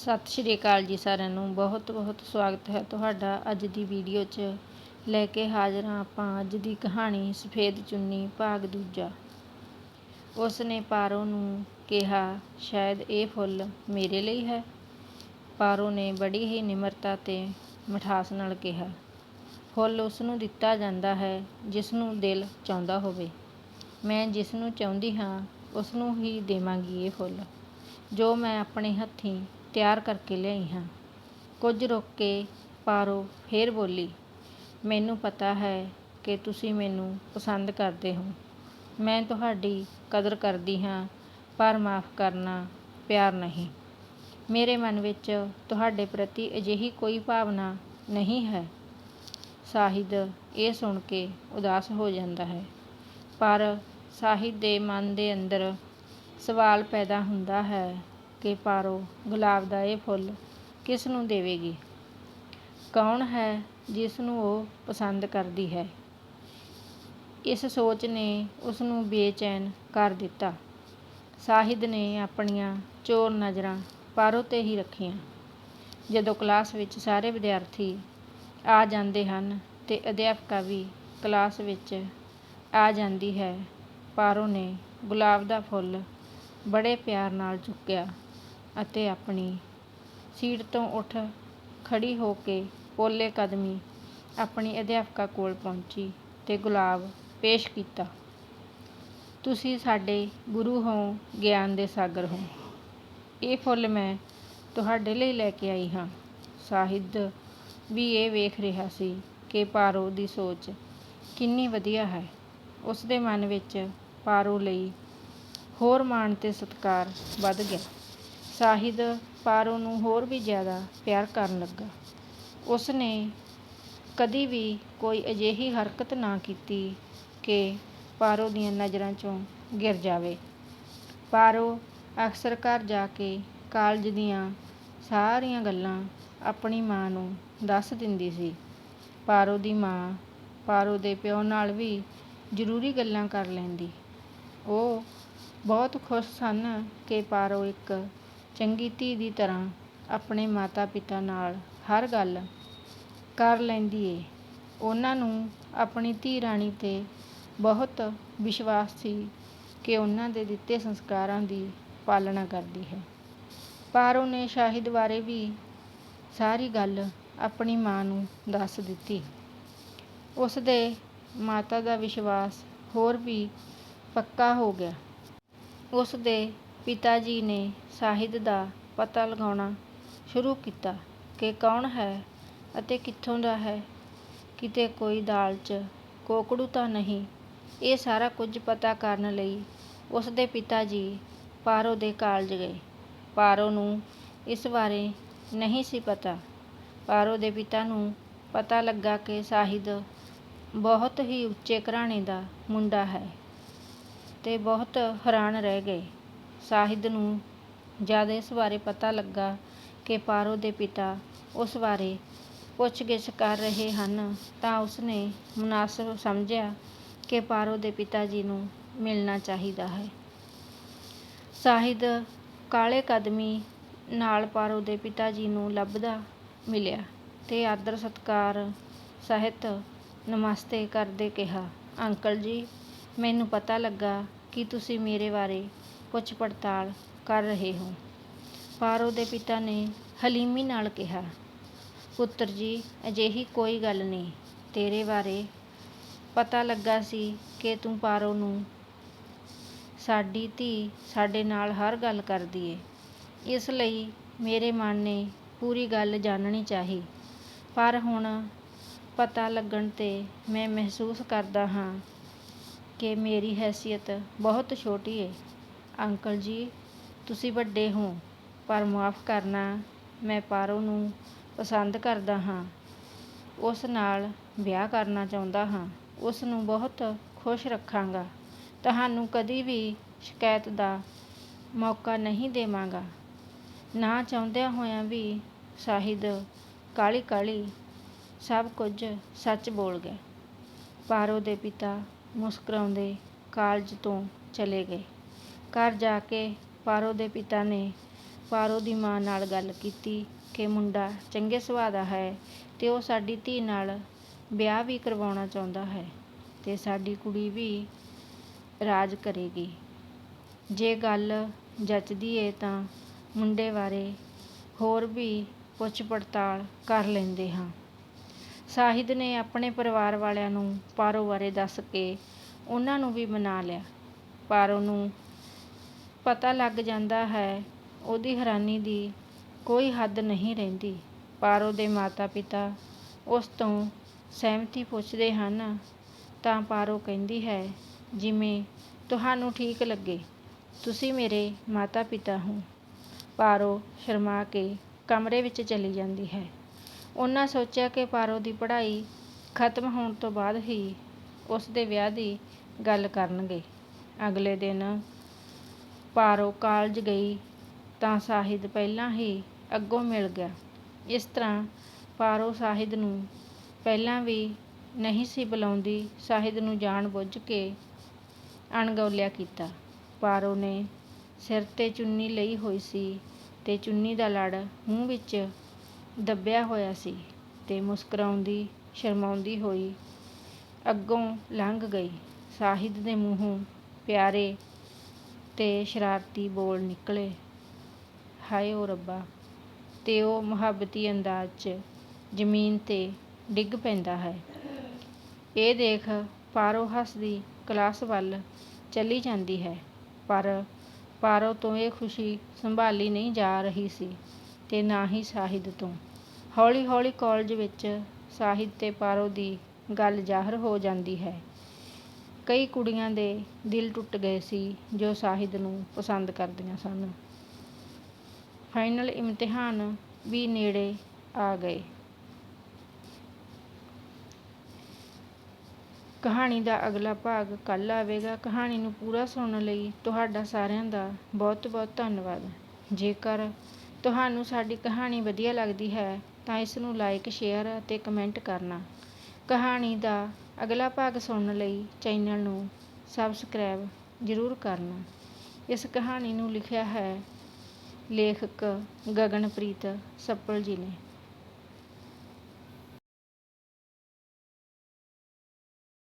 ਸਤਿ ਸ਼੍ਰੀ ਅਕਾਲ ਜੀ ਸਾਰਿਆਂ ਨੂੰ। ਬਹੁਤ ਬਹੁਤ ਸਵਾਗਤ ਹੈ ਤੁਹਾਡਾ ਅੱਜ ਦੀ ਵੀਡੀਓ 'ਚ। ਲੈ ਕੇ ਹਾਜ਼ਰ ਹਾਂ ਆਪਾਂ ਅੱਜ ਦੀ ਕਹਾਣੀ ਸਫੇਦ ਚੁੰਨੀ ਭਾਗ ਦੂਜਾ। ਉਸ ਨੇ ਪਾਰੋ ਨੂੰ ਕਿਹਾ, ਸ਼ਾਇਦ ਇਹ ਫੁੱਲ ਮੇਰੇ ਲਈ ਹੈ। ਪਾਰੋ ਨੇ ਬੜੀ ਹੀ ਨਿਮਰਤਾ ਤੇ ਮਿਠਾਸ ਨਾਲ ਕਿਹਾ, ਫੁੱਲ ਉਸ ਨੂੰ ਦਿੱਤਾ ਜਾਂਦਾ ਹੈ ਜਿਸ ਨੂੰ ਦਿਲ ਚਾਹੁੰਦਾ ਹੋਵੇ। ਮੈਂ ਜਿਸ ਨੂੰ ਚਾਹੁੰਦੀ ਹਾਂ ਉਸ ਨੂੰ ਹੀ ਦੇਵਾਂਗੀ ਇਹ ਫੁੱਲ। ਜੋ ਮੈਂ ਆਪਣੇ ਹੱਥੀਂ ਤਿਆਰ ਕਰਕੇ ਲਿਆਈ ਹਾਂ। ਕੁਝ ਰੁਕ ਕੇ ਪਾਰੋ, ਫਿਰ ਬੋਲੀ, ਮੈਨੂੰ ਪਤਾ ਹੈ ਕਿ ਤੁਸੀਂ ਮੈਨੂੰ ਪਸੰਦ ਕਰਦੇ ਹੋ। ਮੈਂ ਤੁਹਾਡੀ ਕਦਰ ਕਰਦੀ ਹਾਂ, ਪਰ ਮਾਫ਼ ਕਰਨਾ ਪਿਆਰ ਨਹੀਂ। ਮੇਰੇ ਮਨ ਵਿੱਚ ਤੁਹਾਡੇ ਪ੍ਰਤੀ ਅਜਿਹੀ ਕੋਈ ਭਾਵਨਾ ਨਹੀਂ ਹੈ। ਸਾਹਿਦ ਇਹ ਸੁਣ ਕੇ ਉਦਾਸ ਹੋ ਜਾਂਦਾ ਹੈ। ਪਰ ਸਾਹਿਦ ਦੇ ਮਨ ਦੇ ਅੰਦਰ ਸਵਾਲ ਪੈਦਾ ਹੁੰਦਾ ਹੈ ਕਿ ਪਾਰੋ, ਗੁਲਾਬ ਦਾ ਇਹ ਫੁੱਲ ਕਿਸ ਨੂੰ ਦੇਵੇਗੀ? ਕੌਣ ਹੈ ਜਿਸ ਨੂੰ ਉਹ ਪਸੰਦ ਕਰਦੀ ਹੈ? ਇਸ ਸੋਚ ਨੇ ਉਸ ਨੂੰ ਬੇਚੈਨ ਕਰ ਦਿੱਤਾ। ਸਾਹਿਦ ਨੇ ਆਪਣੀਆਂ ਚੋਰ ਨਜ਼ਰਾਂ ਪਾਰੋ ਤੇ ਹੀ ਰੱਖੀਆਂ। ਜਦੋਂ ਕਲਾਸ ਵਿੱਚ ਸਾਰੇ ਵਿਦਿਆਰਥੀ ਆ ਜਾਂਦੇ ਹਨ ਤੇ ਅਧਿਆਪਕਾ ਵੀ ਕਲਾਸ ਵਿੱਚ ਆ ਜਾਂਦੀ ਹੈ, ਪਾਰੋ ਨੇ ਗੁਲਾਬ ਦਾ ਫੁੱਲ ਬੜੇ ਪਿਆਰ ਨਾਲ ਚੁੱਕਿਆ। ਅਤੇ ਆਪਣੀ ਸੀਟ ਤੋਂ ਉੱਠ ਖੜ੍ਹੀ ਹੋ ਕੇ ਪੋਲੇ ਕਦਮੀ ਆਪਣੀ ਅਧਿਆਪਕਾ ਕੋਲ ਪਹੁੰਚੀ ਅਤੇ ਗੁਲਾਬ ਪੇਸ਼ ਕੀਤਾ, ਤੁਸੀਂ ਸਾਡੇ ਗੁਰੂ ਹੋ ਗਿਆਨ ਦੇ ਸਾਗਰ ਹੋ। ਇਹ ਫੁੱਲ ਮੈਂ ਤੁਹਾਡੇ ਲਈ ਲੈ ਕੇ ਆਈ ਹਾਂ। ਸਾਹਿਦ ਵੀ ਇਹ ਵੇਖ ਰਿਹਾ ਸੀ ਕਿ ਪਾਰੋ ਦੀ ਸੋਚ ਕਿੰਨੀ ਵਧੀਆ ਹੈ। ਉਸ ਦੇ ਮਨ ਵਿੱਚ ਪਾਰੋ ਲਈ ਹੋਰ ਮਾਣ ਤੇ ਸਤਿਕਾਰ ਵੱਧ ਗਿਆ। ਸਾਹਿਦ ਪਾਰੋ ਨੂੰ ਹੋਰ ਵੀ ਜ਼ਿਆਦਾ ਪਿਆਰ ਕਰਨ ਲੱਗਾ। ਉਸ ਨੇ ਕਦੀ ਵੀ ਕੋਈ ਅਜਿਹੀ ਹਰਕਤ ਨਾ ਕੀਤੀ ਕਿ ਪਾਰੋ ਦੀਆਂ ਨਜ਼ਰਾਂ 'ਚੋਂ ਗਿਰ ਜਾਵੇ। ਪਾਰੋ ਅਕਸਰ ਘਰ ਜਾ ਕੇ ਕਾਲਜ ਦੀਆਂ ਸਾਰੀਆਂ ਗੱਲਾਂ ਆਪਣੀ ਮਾਂ ਨੂੰ ਦੱਸ ਦਿੰਦੀ ਸੀ। ਪਾਰੋ ਦੀ ਮਾਂ ਪਾਰੋ ਦੇ ਪਿਓ ਨਾਲ ਵੀ ਜ਼ਰੂਰੀ ਗੱਲਾਂ ਕਰ ਲੈਂਦੀ। ਉਹ ਬਹੁਤ ਖੁਸ਼ ਸਨ ਕਿ ਪਾਰੋ ਇੱਕ ਚੰਗੀ ਧੀ ਦੀ ਤਰ੍ਹਾਂ ਆਪਣੇ ਮਾਤਾ ਪਿਤਾ ਨਾਲ ਹਰ ਗੱਲ ਕਰ ਲੈਂਦੀ ਏ। ਉਹਨਾਂ ਨੂੰ ਆਪਣੀ ਧੀ ਰਾਣੀ ਤੇ ਬਹੁਤ ਵਿਸ਼ਵਾਸ ਸੀ ਕਿ ਉਹਨਾਂ ਦੇ ਦਿੱਤੇ ਸੰਸਕਾਰਾਂ ਦੀ ਪਾਲਣਾ ਕਰਦੀ ਹੈ। ਪਾਰੋ ਨੇ ਸ਼ਾਹਿਦ ਬਾਰੇ ਵੀ ਸਾਰੀ ਗੱਲ ਆਪਣੀ ਮਾਂ ਨੂੰ ਦੱਸ ਦਿੱਤੀ। ਉਸਦੇ ਮਾਤਾ ਦਾ ਵਿਸ਼ਵਾਸ ਹੋਰ ਵੀ ਪੱਕਾ ਹੋ ਗਿਆ। ਉਸਦੇ ਪਿਤਾ ਜੀ ਨੇ ਸਾਹਿਤ ਦਾ ਪਤਾ ਲਗਾਉਣਾ ਸ਼ੁਰੂ ਕੀਤਾ ਕਿ ਕੌਣ ਹੈ ਅਤੇ ਕਿੱਥੋਂ ਦਾ ਹੈ। ਕਿਤੇ ਕੋਈ ਦਾਲ 'ਚ ਕੋਕੜੂ ਤਾਂ ਨਹੀਂ। ਇਹ ਸਾਰਾ ਕੁਝ ਪਤਾ ਕਰਨ ਲਈ ਉਸ ਦੇ ਪਿਤਾ ਜੀ ਪਾਰੋ ਦੇ ਕਾਲਜ ਗਏ। ਪਾਰੋ ਨੂੰ ਇਸ ਬਾਰੇ ਨਹੀਂ ਸੀ ਪਤਾ। ਪਾਰੋ ਦੇ ਪਿਤਾ ਨੂੰ ਪਤਾ ਲੱਗਾ ਕਿ ਸਾਹਿਦ ਬਹੁਤ ਹੀ ਉੱਚੇ ਘਰਾਣੇ ਦਾ ਮੁੰਡਾ ਹੈ ਤੇ ਬਹੁਤ ਹੈਰਾਨ ਰਹਿ ਗਏ। ਸਾਹਿਦ ਨੂੰ ਜਦ ਇਸ ਬਾਰੇ ਪਤਾ ਲੱਗਾ ਕਿ ਪਾਰੋ ਦੇ ਪਿਤਾ ਉਸ ਬਾਰੇ ਪੁੱਛਗਿੱਛ ਕਰ ਰਹੇ ਹਨ ਤਾਂ ਉਸਨੇ ਮੁਨਾਸਬ ਸਮਝਿਆ ਕਿ ਪਾਰੋ ਦੇ ਪਿਤਾ ਜੀ ਨੂੰ ਮਿਲਣਾ ਚਾਹੀਦਾ ਹੈ। ਸਾਹਿਦ ਕਾਲੇ ਕਦਮੀ ਨਾਲ ਪਾਰੋ ਦੇ ਪਿਤਾ ਜੀ ਨੂੰ ਲੱਭਦਾ ਮਿਲਿਆ ਤੇ ਆਦਰ ਸਤਿਕਾਰ ਸਹਿਤ ਨਮਸਤੇ ਕਰਦੇ ਕਿਹਾ, ਅੰਕਲ ਜੀ, ਮੈਨੂੰ ਪਤਾ ਲੱਗਾ ਕਿ ਤੁਸੀਂ ਮੇਰੇ ਬਾਰੇ ਪੁੱਛ ਪੜਤਾਲ ਕਰ ਰਹੇ ਹੋ। ਪਾਰੋ ਦੇ ਪਿਤਾ ਨੇ ਹਲੀਮੀ ਨਾਲ ਕਿਹਾ, ਪੁੱਤਰ ਜੀ, ਅਜਿਹੀ ਕੋਈ ਗੱਲ ਨਹੀਂ। ਤੇਰੇ ਬਾਰੇ ਪਤਾ ਲੱਗਾ ਸੀ ਕਿ ਤੂੰ ਪਾਰੋ ਨੂੰ ਸਾਡੀ ਧੀ ਸਾਡੇ ਨਾਲ ਹਰ ਗੱਲ ਕਰਦੀ ਏ। ਇਸ ਲਈ ਮੇਰੇ ਮਨ ਨੇ ਪੂਰੀ ਗੱਲ ਜਾਣਨੀ ਚਾਹੀ। ਪਰ ਹੁਣ ਪਤਾ ਲੱਗਣ ਤੇ ਮੈਂ ਮਹਿਸੂਸ ਕਰਦਾ ਹਾਂ ਕਿ ਮੇਰੀ ਹੈਸੀਅਤ ਬਹੁਤ ਛੋਟੀ ਏ। ਅੰਕਲ ਜੀ, ਤੁਸੀਂ ਵੱਡੇ ਹੋ, ਪਰ ਮਾਫ਼ ਕਰਨਾ, ਮੈਂ ਪਾਰੋ ਨੂੰ ਪਸੰਦ ਕਰਦਾ ਹਾਂ। ਉਸ ਨਾਲ ਵਿਆਹ ਕਰਨਾ ਚਾਹੁੰਦਾ ਹਾਂ। ਉਸ ਨੂੰ ਬਹੁਤ ਖੁਸ਼ ਰੱਖਾਂਗਾ। ਤੁਹਾਨੂੰ ਕਦੀ ਵੀ ਸ਼ਿਕਾਇਤ ਦਾ ਮੌਕਾ ਨਹੀਂ ਦੇਵਾਂਗਾ। ਨਾ ਚਾਹੁੰਦਿਆਂ ਹੋਇਆਂ ਵੀ ਸਾਹਿਦ ਕਾਹਲੀ ਕਾਹਲੀ ਸਭ ਕੁਝ ਸੱਚ ਬੋਲ ਗਿਆ। ਪਾਰੋ ਦੇ ਪਿਤਾ ਮੁਸਕਰਾਉਂਦੇ ਕਾਲਜ ਤੋਂ ਚਲੇ ਗਏ। ਘਰ ਜਾ ਕੇ ਪਾਰੋ ਦੇ ਪਿਤਾ ਨੇ ਪਾਰੋ ਦੀ ਮਾਂ ਨਾਲ ਗੱਲ ਕੀਤੀ ਕਿ ਮੁੰਡਾ ਚੰਗੇ ਸੁਭਾਅ ਦਾ ਹੈ ਅਤੇ ਉਹ ਸਾਡੀ ਧੀ ਨਾਲ ਵਿਆਹ ਵੀ ਕਰਵਾਉਣਾ ਚਾਹੁੰਦਾ ਹੈ ਅਤੇ ਸਾਡੀ ਕੁੜੀ ਵੀ ਰਾਜ ਕਰੇਗੀ। ਜੇ ਗੱਲ ਜੱਚਦੀ ਏ ਤਾਂ ਮੁੰਡੇ ਬਾਰੇ ਹੋਰ ਵੀ ਪੁੱਛ ਪੜਤਾਲ ਕਰ ਲੈਂਦੇ ਹਾਂ। ਸਾਹਿਦ ਨੇ ਆਪਣੇ ਪਰਿਵਾਰ ਵਾਲਿਆਂ ਨੂੰ ਪਾਰੋ ਬਾਰੇ ਦੱਸ ਕੇ ਉਹਨਾਂ ਨੂੰ ਵੀ ਮਨਾ ਲਿਆ। ਪਾਰੋ ਨੂੰ ਪਤਾ ਲੱਗ ਜਾਂਦਾ ਹੈ, ਉਹਦੀ ਹੈਰਾਨੀ ਦੀ ਕੋਈ ਹੱਦ ਨਹੀਂ ਰਹਿੰਦੀ। ਪਾਰੋ ਦੇ ਮਾਤਾ ਪਿਤਾ ਉਸ ਤੋਂ ਸਹਿਮਤੀ ਪੁੱਛਦੇ ਹਨ, ਤਾਂ ਪਾਰੋ ਕਹਿੰਦੀ ਹੈ, ਜਿਵੇਂ ਤੁਹਾਨੂੰ ਠੀਕ ਲੱਗੇ, ਤੁਸੀਂ ਮੇਰੇ ਮਾਤਾ ਪਿਤਾ ਹੋ। ਪਾਰੋ ਸ਼ਰਮਾ ਕੇ ਕਮਰੇ ਵਿੱਚ ਚਲੀ ਜਾਂਦੀ ਹੈ। ਉਹਨਾਂ ਸੋਚਿਆ ਕਿ ਪਾਰੋ ਦੀ ਪੜ੍ਹਾਈ ਖਤਮ ਹੋਣ ਤੋਂ ਬਾਅਦ ਹੀ ਉਸ ਦੇ ਵਿਆਹ ਦੀ ਗੱਲ ਕਰਨਗੇ। ਅਗਲੇ ਦਿਨ ਪਾਰੋ ਕਾਲਜ ਗਈ ਤਾਂ ਸਾਹਿਦ ਪਹਿਲਾਂ ਹੀ ਅੱਗੋਂ ਮਿਲ ਗਿਆ। ਇਸ ਤਰ੍ਹਾਂ ਪਾਰੋ ਸਾਹਿਦ ਨੂੰ ਪਹਿਲਾਂ ਵੀ ਨਹੀਂ ਸੀ ਬੁਲਾਉਂਦੀ ਸਾਹਿਦ ਨੂੰ ਜਾਣ ਬੁੱਝ ਕੇ ਅਣਗੌਲਿਆ ਕੀਤਾ। ਪਾਰੋ ਨੇ ਸਿਰ ਤੇ ਚੁੰਨੀ ਲਈ ਹੋਈ ਸੀ ਤੇ ਚੁੰਨੀ ਦਾ ਲੜ ਮੂੰਹ ਵਿੱਚ ਦੱਬਿਆ ਹੋਇਆ ਸੀ ਤੇ ਮੁਸਕਰਾਉਂਦੀ ਸ਼ਰਮਾਉਂਦੀ ਹੋਈ ਅੱਗੋਂ ਲੰਘ ਗਈ। ਸਾਹਿਦ ਦੇ ਮੂੰਹੋਂ ਪਿਆਰੇ ਤੇ ਸ਼ਰਾਰਤੀ ਬੋਲ ਨਿਕਲੇ, ਹਾਏ ਓ ਰੱਬਾ। ਤੇ ਉਹ ਮੁਹੱਬਤੀ ਅੰਦਾਜ਼ 'ਚ ਜ਼ਮੀਨ ਤੇ ਡਿੱਗ ਪੈਂਦਾ ਹੈ। ਇਹ ਦੇਖ ਪਾਰੋ ਹੱਸਦੀ ਕਲਾਸ ਵੱਲ ਚਲੀ ਜਾਂਦੀ ਹੈ, ਪਰ ਪਾਰੋ ਤੋਂ ਇਹ ਖੁਸ਼ੀ ਸੰਭਾਲੀ ਨਹੀਂ ਜਾ ਰਹੀ ਸੀ, ਤੇ ਨਾ ਹੀ ਸਾਹਿਦ ਤੋਂ। ਹੌਲੀ ਹੌਲੀ ਕਾਲਜ ਵਿੱਚ ਸਾਹਿਦ ਤੇ ਪਾਰੋ ਦੀ ਗੱਲ ਜ਼ਾਹਰ ਹੋ ਜਾਂਦੀ ਹੈ। ਕਈ ਕੁੜੀਆਂ ਦੇ ਦਿਲ ਟੁੱਟ ਗਏ ਸੀ ਜੋ ਸਾਹਿਦ ਨੂੰ ਪਸੰਦ ਕਰਦੀਆਂ ਸਨ। ਫਾਈਨਲ ਇਮਤਿਹਾਨ ਵੀ ਨੇੜੇ ਆ ਗਏ। ਕਹਾਣੀ ਦਾ ਅਗਲਾ ਭਾਗ ਕੱਲ੍ਹ ਆਵੇਗਾ। ਕਹਾਣੀ ਨੂੰ ਪੂਰਾ ਸੁਣਨ ਲਈ ਤੁਹਾਡਾ ਸਾਰਿਆਂ ਦਾ ਬਹੁਤ ਬਹੁਤ ਧੰਨਵਾਦ। ਜੇਕਰ ਤੁਹਾਨੂੰ ਸਾਡੀ ਕਹਾਣੀ ਵਧੀਆ ਲੱਗਦੀ ਹੈ ਤਾਂ ਇਸ ਨੂੰ ਲਾਈਕ ਸ਼ੇਅਰ ਅਤੇ ਕਮੈਂਟ ਕਰਨਾ। ਕਹਾਣੀ ਦਾ ਅਗਲਾ ਭਾਗ ਸੁਣਨ ਲਈ ਚੈਨਲ ਨੂੰ ਸਬਸਕ੍ਰਾਈਬ ਜ਼ਰੂਰ ਕਰਨਾ। ਇਸ ਕਹਾਣੀ ਨੂੰ ਲਿਖਿਆ ਹੈ ਲੇਖਕ ਗਗਨਪ੍ਰੀਤ ਸੱਪਲ ਜੀ ਨੇ।